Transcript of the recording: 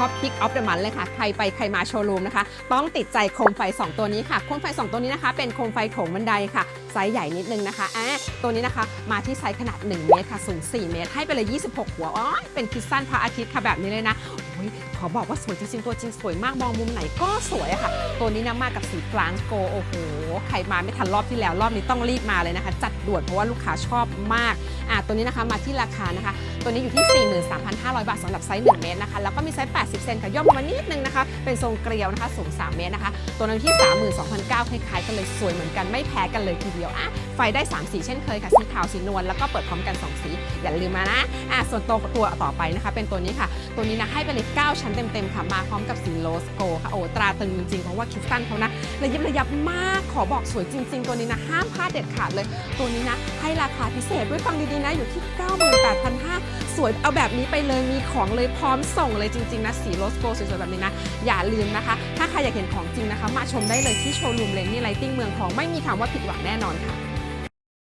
ท็อปพิกออฟเดอะมันเลยค่ะ ใครไปใครมาโชว์รูมนะคะ ต้องติดใจโคมไฟ 2 ตัวนี้ค่ะ โคมไฟ 2 ตัวนี้นะคะ เป็นโคมไฟโถงบันไดค่ะ ไซส์ใหญ่นิดนึงนะคะอะตัวนี้นะคะ มาที่ไซส์ขนาด 1 เมตรค่ะ สูง 4 เมตร ให้ไปเลย 26 หัว อ๋อ เป็นคิดสั้นพระอาทิตย์ค่ะแบบนี้เลยนะ อ้ยขอบอกว่าสวยจริงๆ ตัวจริงสวยมากมองมุมไหนก็สวยอะค่ะ ตัวนี้นะมากับสีฟรางโกโอ้โห ใครมาไม่ทันรอบที่แล้ว รอบนี้ต้องรีบมาเลยนะคะ จัดด่วนเพราะว่าลูกค้าชอบมากอะตัวนี้นะคะมาที่ราคานะคะ ตัวนี้อยู่ที่ 43,500 บาทสำหรับไซส์1เมตรนะคะ แล้วก็มีไซส์ 80 เซนค่ะย่อมมานิดนึงนะคะ เป็นทรงเกลียวนะคะ สูง 3 เมตรนะคะ ตัวนั้นที่ 32,900คล้ายๆกันเลยสวยเหมือนกันไม่แพ้กันเลยทีเดียวอะไฟได้ 3 สีเช่นเคยค่ะ สีขาวสีนวลแล้วก็เปิดพร้อมกัน 2 สีอย่าลืมมานะอะส่วนตัวตัวต่อไปนะคะ เป็นตัวนี้ค่ะ ตัวนี้นะให้ไปเลย9 ชั้นเต็มๆค่ะ มาพร้อมกับสีโลสโกค่ะโอ้ตราตึงจริงๆ เพราะว่าคิสตันเขานะ ระยิบระยับมากขอบอกสวยจริง ๆ ตัวนี้นะ ห้ามพลาดเด็ดขาดเลย ตัวนี้นะ ให้ราคาพิเศษด้วยฟังดีๆนะ อยู่ที่ 98,500 สวยเอาแบบนี้ไปเลยมีของเลยพร้อมส่งเลยจริง ๆ นะ สีโลสโกสวยๆแบบนี้นะ อย่าลืมนะคะ ถ้าใครอยากเห็นของจริงนะคะ มาชมได้เลยที่โชว์รูมเลนนี่ไลติ้งเมืองทองไม่มีคำว่าผิดหวังแน่นอนค่ะ